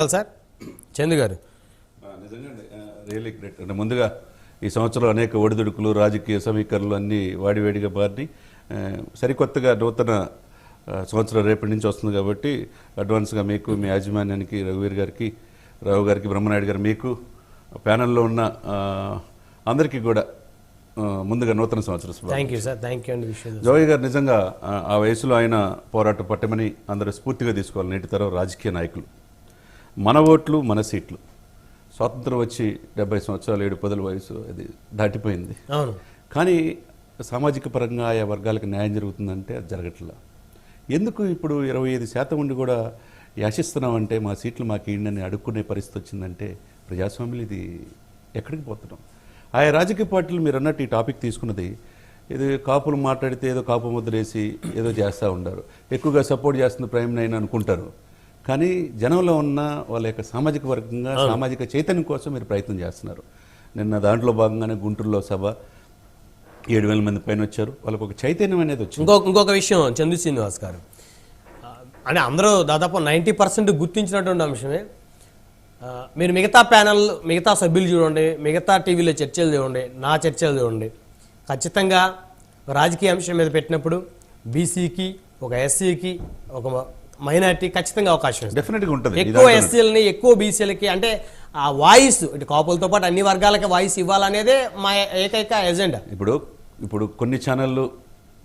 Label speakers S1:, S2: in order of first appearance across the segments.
S1: Sir? Chandu గారు.
S2: నిజంగా really great అంటే ముందుగా ఈ సంవత్సరం అనేక ఒడిదుడుకులు రాజకీయ సమీకరణలు అన్నీ వాడివేడిగా మారి సరికొత్తగా నూతన సంవత్సరం రేపటి నుంచి వస్తుంది కాబట్టి అడ్వాన్స్గా మీకు మీ యాజమాన్యానికి రఘువీర్ గారికి రావు గారికి బ్రహ్మనాయుడు గారు మీకు ప్యానల్లో ఉన్న అందరికీ కూడా ముందుగా నూతన సంవత్సరం శుభాకాంక్షలు.
S1: Thank you sir thank you అండి
S2: జోయ్ గారు నిజంగా ఆ, ఆ వయసులో ఆయన పోరాట పట్టమని అందరూ స్ఫూర్తిగా తీసుకోవాలి నేటి తరం రాజకీయ నాయకులు. మన ఓట్లు మన సీట్లు. స్వాతంత్రం వచ్చి డెబ్బై సంవత్సరాలు ఏడు పదుల వయసు అది దాటిపోయింది. కానీ సామాజిక పరంగా ఆయా వర్గాలకు న్యాయం జరుగుతుందంటే అది జరగట్లా. ఎందుకు ఇప్పుడు ఇరవై ఐదు శాతం ఉండి కూడా యాశిస్తున్నామంటే మా సీట్లు మాకు ఇయ్యండి అడుక్కునే పరిస్థితి వచ్చిందంటే ప్రజాస్వామ్యం ఇది ఎక్కడికి పోతున్నాం? ఆయా రాజకీయ పార్టీలు మీరు అన్నట్టు ఈ టాపిక్ తీసుకున్నది ఇది కాపులు మాట్లాడితే ఏదో కాపు ముద్రేసి ఏదో చేస్తూ ఉంటారు. ఎక్కువగా సపోర్ట్ చేస్తుంది ప్రైమ్ నైన్ అనుకుంటారు. కానీ జనంలో ఉన్న వాళ్ళ యొక్క సామాజిక వర్గంగా సామాజిక చైతన్యం కోసం మీరు ప్రయత్నం చేస్తున్నారు. నిన్న దాంట్లో భాగంగానే గుంటూరులో సభ. ఏడు వేల మంది పైన వచ్చారు. వాళ్ళకు ఒక చైతన్యం అనేది వచ్చింది.
S1: ఇంకొక ఇంకొక విషయం చందు శ్రీనివాస్ గారు. అంటే అందరూ దాదాపు నైంటీ పర్సెంట్ గుర్తించినటువంటి అంశమే. మీరు మిగతా ప్యానల్ మిగతా సభ్యులు చూడండి మిగతా టీవీలో చర్చలు చూడండి నా చర్చలు చూడండి. ఖచ్చితంగా రాజకీయ అంశం మీద పెట్టినప్పుడు బీసీకి ఒక ఎస్సీకి ఒక మైనార్టీ ఖచ్చితంగా అవకాశం
S2: డెఫినెట్గా ఉంటుంది
S1: ఎక్కువ ఎస్సీలని ఎక్కువ బీసీలకి అంటే ఆ వాయిస్ ఇటు కాపులతో పాటు అన్ని వర్గాలకి వాయిస్ ఇవ్వాలనేదే మా ఏకైక ఎజెండా.
S2: ఇప్పుడు ఇప్పుడు కొన్ని ఛానళ్ళు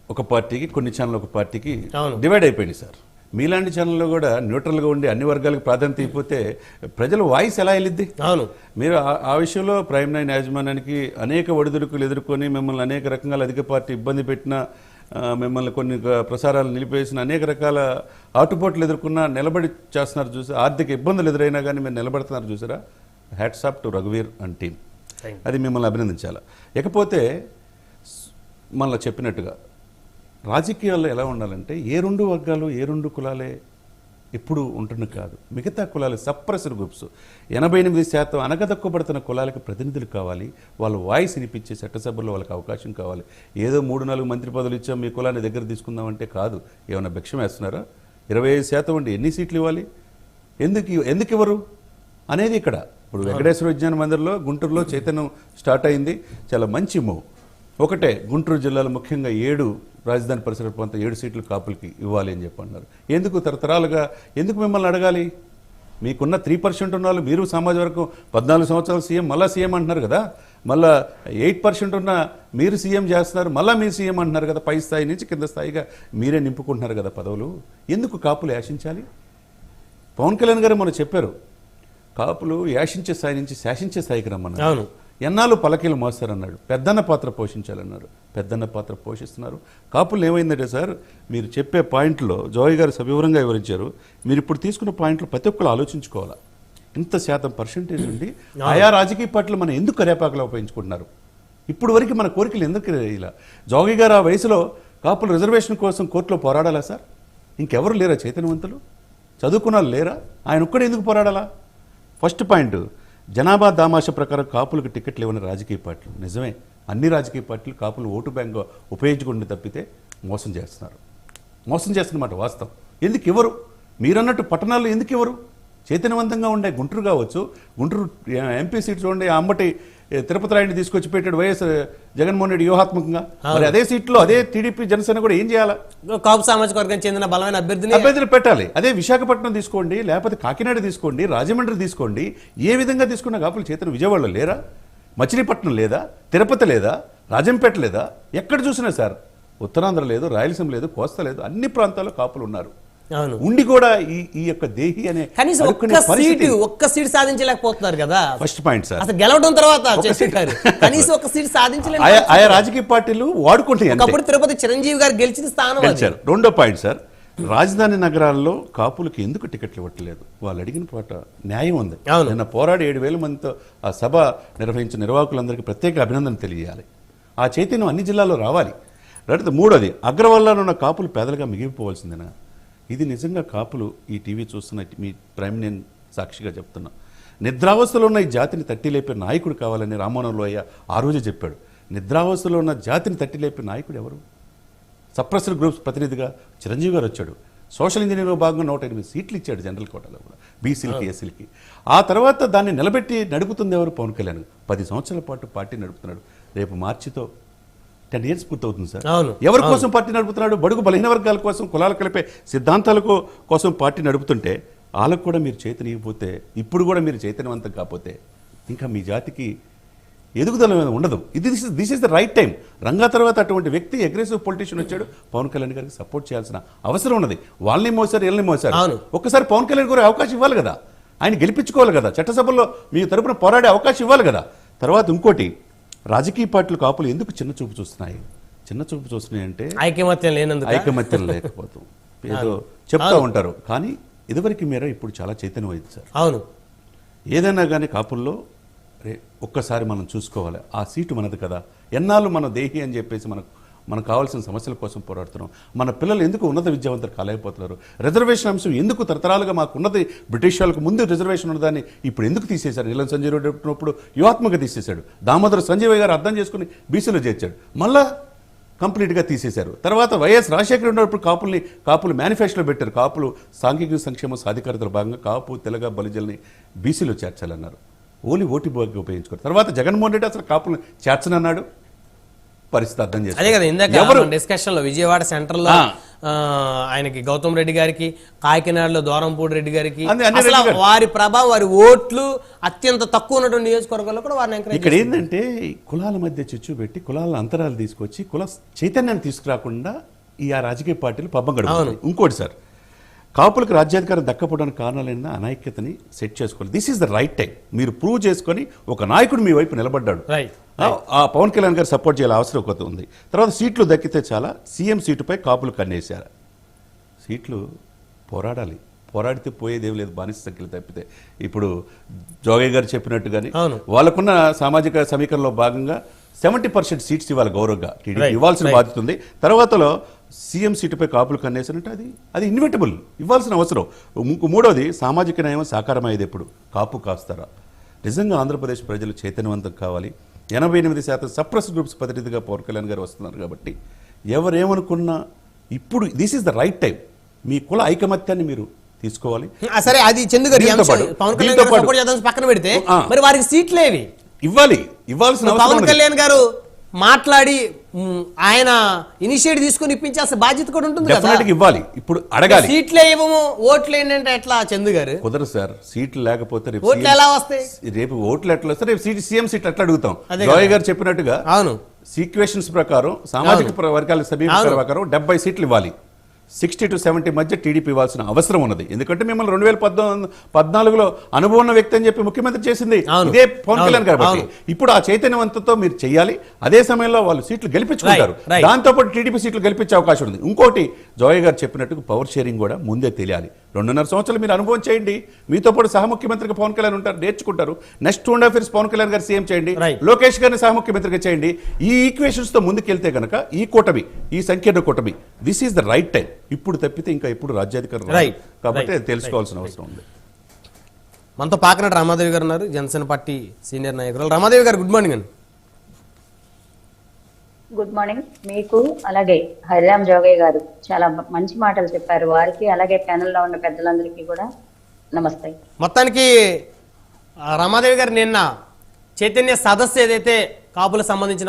S2: ఒక పార్టీకి కొన్ని ఛానల్ ఒక పార్టీకి. డివైడ్ అయిపోయింది సార్. మీలాంటి ఛానల్లో కూడా న్యూట్రల్గా ఉండి అన్ని వర్గాలకు ప్రాధాన్యత ఇవ్వకపోతే ప్రజల వాయిస్ ఎలా వెళ్ళిద్ది?
S1: అవును.
S2: మీరు ఆ- విషయంలో ప్రైమ్ నైన్ యాజమాన్యానికి అనేక ఒడిదుడుకులు ఎదుర్కొని మిమ్మల్ని అనేక రకాల అధిక పార్టీ ఇబ్బంది పెట్టిన మిమ్మల్ని కొన్ని ప్రసారాలు నిలిపేసిన అనేక రకాల ఆటుపోట్లు ఎదుర్కొన్న నిలబడి చేస్తున్నారు చూసి ఆర్థిక ఇబ్బందులు ఎదురైనా కానీ మీరు నిలబడుతున్నారు చూసారా? హ్యాట్సాప్ టు రఘువీర్ అండ్ టీమ్ అది మిమ్మల్ని అభినందించాలి. ఇకపోతే మళ్ళీ చెప్పినట్టుగా రాజకీయాల్లో ఎలా ఉండాలంటే ఏ రెండు వర్గాలు ఏ రెండు కులాలే ఎప్పుడు ఉంటున్న కాదు. మిగతా కులాలు సప్రెసర్ గ్రూప్స్ ఎనభై ఎనిమిది శాతం అనగదక్కుబడుతున్న కులాలకు ప్రతినిధులు కావాలి. వాళ్ళ వాయిస్ వినిపించే చట్టసభల్లో వాళ్ళకి అవకాశం కావాలి. ఏదో మూడు నాలుగు మంత్రి పదవులు ఇచ్చాం మీ కులాన్ని దగ్గర తీసుకుందామంటే కాదు. ఏమైనా భిక్షం వేస్తున్నారా? ఇరవై ఐదు శాతం ఉండి ఎన్ని సీట్లు ఇవ్వాలి? ఎందుకు ఎందుకు ఇవ్వరు? అనేది ఇక్కడ. ఇప్పుడు వెంకటేశ్వర విజ్ఞాన మందిర్లో గుంటూరులో చైతన్యం స్టార్ట్ అయింది. చాలా మంచి మూవ్ ఒకటే గుంటూరు జిల్లాలో ముఖ్యంగా ఏడు రాజధాని పరిసర ప్రాంతం ఏడు సీట్లు కాపులకి ఇవ్వాలి అని చెప్పి అన్నారు ఎందుకు తరతరాలుగా ఎందుకు మిమ్మల్ని అడగాలి? మీకున్న త్రీ పర్సెంట్ ఉన్న వాళ్ళు మీరు సమాజ వర్గం పద్నాలుగు సంవత్సరాలు సీఎం మళ్ళీ సీఎం అంటున్నారు కదా? మళ్ళీ ఎయిట్ పర్సెంట్ ఉన్న మీరు సీఎం చేస్తున్నారు మళ్ళీ మీరు సీఎం అంటున్నారు కదా? పై స్థాయి నుంచి కింద స్థాయిగా మీరే నింపుకుంటున్నారు కదా పదవులు? ఎందుకు కాపులు యాశించాలి? పవన్ కళ్యాణ్ గారు మొన్న చెప్పారు కాపులు యాశించే స్థాయి నుంచి శాసించే స్థాయికి రమ్మన్నారు. ఎన్నాళ్ళు పలకీలు మోస్తారన్నాడు. పెద్దన్న పాత్ర పోషించాలన్నారు. పెద్దన్న పాత్ర పోషిస్తున్నారు. కాపులు ఏమైందంటే సార్ మీరు చెప్పే పాయింట్లో జోయ్ గారు సవివరంగా వివరించారు. మీరు ఇప్పుడు తీసుకున్న పాయింట్లు ప్రతి ఒక్కరు ఆలోచించుకోవాలా? ఇంత శాతం పర్సంటేజ్ ఉండి ఆయా రాజకీయ పార్టీలు మనం ఎందుకు కరేపాకలో ఉపయోగించుకుంటున్నారు? ఇప్పుడు వరకు మన కోరికలు ఎందుకు ఇలా జోగి గారు ఆ వయసులో కాపుల రిజర్వేషన్ కోసం కోర్టులో పోరాడాలా సార్? ఇంకెవరు లేరా చైతన్యవంతులు? చదువుకున్న లేరా? ఆయన ఒక్కడే ఎందుకు పోరాడాలా? ఫస్ట్ పాయింట్ జనాభా దామాష ప్రకారం కాపులకు టికెట్లు ఇవ్వని రాజకీయ పార్టీలు. నిజమే అన్ని రాజకీయ పార్టీలు కాపులు ఓటు బ్యాంక్గా ఉపయోగించుకుని తప్పితే మోసం చేస్తున్నారు. మోసం చేస్తున్నమాట వాస్తవం. ఎందుకు ఇవ్వరు మీరన్నట్టు పట్టణాల్లో ఎందుకు ఇవ్వరు చైతన్యవంతంగా ఉండే గుంటూరు కావచ్చు గుంటూరు ఎంపీ సీట్ చూడండి అమ్మటి తిరుపతి రాయుడిని తీసుకొచ్చి పెట్టాడు వైఎస్ జగన్మోహన్ రెడ్డి వ్యూహాత్మకంగా. మరి అదే సీట్లో అదే టీడీపీ జనసేన కూడా ఏం చేయాలా?
S1: కాపు సామాజిక వర్గానికి చెందిన బలమైన అభ్యర్థిని
S2: అభ్యర్థులు పెట్టాలి. అదే విశాఖపట్నం తీసుకోండి లేకపోతే కాకినాడ తీసుకోండి రాజమండ్రి తీసుకోండి ఏ విధంగా తీసుకున్న కాపులు చేతను విజయవాడలో లేరా? మచిలీపట్నం లేదా? తిరుపతి లేదా? రాజంపేట లేదా? ఎక్కడ చూసినా సార్ ఉత్తరాంధ్ర లేదు రాయలసీమ లేదు కోస్తా లేదు అన్ని ప్రాంతాల్లో కాపులు ఉన్నారు. ఉండి కూడా ఈ ఈ యొక్క దేహి అనే
S1: కనీసం ఒక్క సీటు ఒక్క సీట్ సాధించలేకపోతున్నారు కదా.
S2: ఫస్ట్ పాయింట్ సార్
S1: అసలు గెలవడం తర్వాత కనీసం ఒక్క సీట్ సాధించలేదు
S2: ఆయా రాజకీయ పార్టీలు వాడుకుంటాయి అంతే.
S1: ఒకప్పుడు తిరుపతి చిరంజీవి గారు గెలిచిన స్థానం
S2: గెలిచారు. రెండో పాయింట్ సార్ రాజధాని నగరాల్లో కాపులకి ఎందుకు టికెట్లు ఇవ్వట్లేదు? వాళ్ళు అడిగిన పాట న్యాయం ఉంది. నిన్న పోరాడి ఏడు వేల మందితో ఆ సభ నిర్వహించిన నిర్వాహకులందరికీ ప్రత్యేక అభినందన తెలియాలి. ఆ చైతన్యం అన్ని జిల్లాల్లో రావాలి. రెండు మూడోది అగ్రవల్లాలో ఉన్న కాపులు పేదలుగా మిగిలిపోవాల్సిందేనా? ఇది నిజంగా కాపులు ఈ టీవీ చూస్తున్న మీ ప్రైమ్ నేను సాక్షిగా చెప్తున్నా. నిద్రావస్థలో ఉన్న ఈ జాతిని తట్టి లేపే నాయకుడు కావాలని రామోహన్ లోయ ఆ రోజే చెప్పాడు. నిద్రావస్థలో ఉన్న జాతిని తట్టి లేపే నాయకుడు ఎవరు? సప్రెసర్ గ్రూప్స్ ప్రతినిధిగా చిరంజీవి గారు వచ్చాడు. సోషల్ ఇంజనీరింగ్లో భాగంగా నూట ఎనిమిది సీట్లు ఇచ్చాడు జనరల్ కోటాలో కూడా బీసీలకి ఎస్సీలకి ఆ తర్వాత దాన్ని నిలబెట్టి నడుపుతుంది ఎవరు? పవన్ కళ్యాణ్. పది సంవత్సరాల పాటు పార్టీ నడుపుతున్నాడు. రేపు మార్చితో టెన్ ఇయర్స్ పూర్తవుతుంది సార్. ఎవరి కోసం పార్టీ నడుపుతున్నాడు? బడుగు బలహీన వర్గాల కోసం కులాలు కలిపే సిద్ధాంతాలకు కోసం పార్టీ నడుపుతుంటే వాళ్ళకు కూడా మీరు చైతన్యపోతే ఇప్పుడు కూడా మీరు చైతన్యవంతం కాకపోతే ఇంకా మీ జాతికి ఎదుగుదల మీద ఉండదు. ఇది this is this is the right time. Ranga తర్వాత అటువంటి వ్యక్తి అగ్రెసివ్ పొలిటీషియన్ వచ్చాడు పవన్ కళ్యాణ్ గారికి సపోర్ట్ చేయాల్సిన అవసరం ఉన్నది. వాళ్ళని మోసారు వీళ్ళని మోసారు. ఒక్కసారి పవన్ కళ్యాణ్ గారు అవకాశం ఇవ్వాలి కదా. ఆయన గెలిపించుకోవాలి కదా. చట్టసభలో మీ తరపున పోరాడే అవకాశం ఇవ్వాలి కదా. తర్వాత ఇంకోటి రాజకీయ పార్టీలు కాపులు ఎందుకు చిన్న చూపు చూస్తున్నాయి? చిన్న చూపు చూస్తున్నాయి అంటే
S1: ఐకమత్యం లేనందుకు?
S2: ఐకమత్యం లేకపోతాం ఏదో చెప్తా ఉంటారు. కానీ ఇదివరకు మేర ఇప్పుడు చాలా చైతన్యం అయింది సార్.
S1: అవును.
S2: ఏదైనా కానీ కాపుల్లో రే ఒక్కసారి మనం చూసుకోవాలి. ఆ సీటు మనది కదా. ఎన్నాళ్ళు మన దేహి అని చెప్పేసి మనకు మనకు కావాల్సిన సమస్యల కోసం పోరాడుతున్నాం. మన పిల్లలు ఎందుకు ఉన్నత విద్యావంతులు కాలేకపోతున్నారు? రిజర్వేషన్ అంశం ఎందుకు తరతరాలుగా మాకు ఉన్నది? బ్రిటిష్ వాళ్ళకు ముందు రిజర్వేషన్ ఉన్నదాన్ని ఇప్పుడు ఎందుకు తీసేశారు? నీలం సంజయ్ రెడ్డి ఉన్నప్పుడు యువాత్మక తీసేశాడు. దామోదర సంజయ్ గారు అర్థం చేసుకుని బీసీలో చేర్చాడు. మళ్ళా కంప్లీట్గా తీసేశారు. తర్వాత వైఎస్ రాజశేఖర ఉన్నప్పుడు కాపుల్ని కాపులు మేనిఫెస్టోలో పెట్టారు. కాపులు సాంఘిక సంక్షేమ సాధికారతలో భాగంగా కాపు తెలగ బలిజల్ని బీసీలో చేర్చాలన్నారు. ఓన్లీ ఓటు బాగా ఉపయోగించుకోరు. తర్వాత జగన్మోహన్ రెడ్డి అసలు కాపులను చేర్చనన్నాడు. పరిస్థితి అర్థం
S1: అదే కదా ఇందాక
S2: చేస్తారు
S1: డిస్కషన్లో విజయవాడ సెంటర్లో ఆయనకి గౌతమ్ రెడ్డి గారికి కాకినాడలో దూరంపూడి రెడ్డి గారికి. వారి ప్రభావం వారి ఓట్లు అత్యంత తక్కువ ఉన్నటువంటి నియోజకవర్గాల్లో కూడా వారిని ఎంకరేజ్
S2: ఇక్కడ ఏంటంటే కులాల మధ్య చిచ్చు పెట్టి కులాల అంతరాలు తీసుకొచ్చి కుల చైతన్యాన్ని తీసుకురాకుండా ఈ ఆ రాజకీయ పార్టీలు పబ్బం గడుపుతాయి ఇంకోటి సార్ కాపులకు రాజ్యాధికారం దక్కపోవడానికి కారణాలైన అనాయక్యతని సెట్ చేసుకోవాలి. This is the right time మీరు ప్రూవ్ చేసుకొని ఒక నాయకుడు మీ వైపు నిలబడ్డాడు.
S1: రైట్
S2: ఆ- పవన్ కళ్యాణ్ గారు సపోర్ట్ చేయాలి అవసరం కొత్త ఉంది. తర్వాత సీట్లు దక్కితే చాలా సీఎం సీటుపై కాపులు కన్నేశారు. సీట్లు పోరాడాలి. పోరాడితే పోయేదేం లేదు బానిస సంఖ్యలు తప్పితే. ఇప్పుడు జోగయ్య గారు చెప్పినట్టుగాని. వాళ్ళకున్న సామాజిక సమీకరణలో భాగంగా సెవెంటీ పర్సెంట్ సీట్స్ ఇవ్వాలి గౌరవంగా. టీడీపీ ఇవ్వాల్సిన. బాధ్యత ఉంది. తర్వాతలో సీఎం సీటుపై కాపులు కన్నేసారంటే అది అది ఇన్విటబుల్ ఇవ్వాల్సిన అవసరం. మూడోది సామాజిక న్యాయం సాకారమయ్యేది ఎప్పుడు? కాపు కాస్తారా. నిజంగా ఆంధ్రప్రదేశ్ ప్రజలు చైతన్యవంతం కావాలి. ఎనభై ఎనిమిది శాతం సప్రెస్ గ్రూప్స్ ప్రతినిధిగా పవన్ కళ్యాణ్ గారు వస్తున్నారు కాబట్టి ఎవరేమనుకున్నా ఇప్పుడు this is the right time మీ కుల ఐకమత్యాన్ని మీరు తీసుకోవాలి.
S1: సరే అది చందు గారి పవన్ కళ్యాణ్ పక్కన పెడితే. మరి వారికి సీట్లేవి
S2: ఇవ్వాలి. ఇవ్వాల్సిన
S1: పవన్. కళ్యాణ్ గారు మాట్లాడి ఆయన ఇనిషియేటివ్ తీసుకుని ఇప్పించాల్సిన బాధ్యత కూడా ఉంటుంది కదా.
S2: డెఫినెట్గా ఇవ్వాలి. ఇప్పుడు అడగాలి.
S1: సీట్లే ఇవ్వము ఓట్లు ఏంటంటే ఎట్లా చందు గారు?
S2: కుదరదు సార్. సీట్లు లేకపోతే రేపు
S1: ఓట్లు ఎలా వస్తాయి?
S2: రేపు ఓట్లు ఎట్లా వస్తే రేపు సీట్ సీఎం సీట్ ఎట్లా అడుగుతాం? జోయ్ గారు చెప్పినట్టుగా
S1: అవును.
S2: సీక్వేషన్స్ ప్రకారం సామాజిక వర్గాల
S1: అవును.
S2: ప్రకారం డెబ్బై సీట్లు ఇవ్వాలి. సిక్స్టీ టు సెవెంటీ మధ్య టీడీపీ ఇవ్వాల్సిన అవసరం ఉన్నది ఎందుకంటే మిమ్మల్ని రెండు వేల పద్నాలుగు పద్నాలుగులో అనుభవం ఉన్న వ్యక్తి అని చెప్పి ముఖ్యమంత్రి చేసింది. ఇదే పవన్. కళ్యాణ్ కాబట్టి. ఇప్పుడు ఆ చైతన్యవంతంతో మీరు చేయాలి అదే సమయంలో వాళ్ళు సీట్లు గెలిపించుకుంటారు
S1: Right, right.
S2: దాంతో పాటు టీడీపీ సీట్లు గెలిపించే అవకాశం ఉంది ఇంకోటి జోయ్ గారు చెప్పినట్టు పవర్ షేరింగ్ కూడా ముందే తెలియాలి రెండున్నర సంవత్సరాలు మీరు అనుభవం చేయండి. మీతో పాటు సహ ముఖ్యమంత్రిగా పవన్ కళ్యాణ్ ఉంటారు నేర్చుకుంటారు. Next two and half years Pawan Kalyan garu CM చేయండి. లోకేష్ గారిని సహ ముఖ్యమంత్రిగా చేయండి. ఈ ఈక్వేషన్స్తో ముందుకెళ్తే గనక ఈ కూటమి ఈ సంకీర్ణ కూటమి this is the right time ఇప్పుడు తప్పితే ఇంకా ఇప్పుడు రాజ్యాధికారం. కాబట్టి. అది తెలుసుకోవాల్సిన అవసరం ఉంది.
S1: మనతో పాకనాటి రామాదేవి గారు ఉన్నారు. జనసేన పార్టీ సీనియర్ నాయకురాలు. రామాదేవి గారు గుడ్ మార్నింగ్ అండి.
S3: Good morning. మీకు అలాగే హరిరామ్ జోగయ్య గారు చాలా మంచి మాటలు చెప్పారు. వారికి అలాగే ప్యానెల్లో ఉన్న పెద్దలందరికీ కూడా నమస్తే.
S1: మొత్తానికి రమాదేవి గారు నిన్న చైతన్య సదస్సు ఏదైతే కాపులకు సంబంధించిన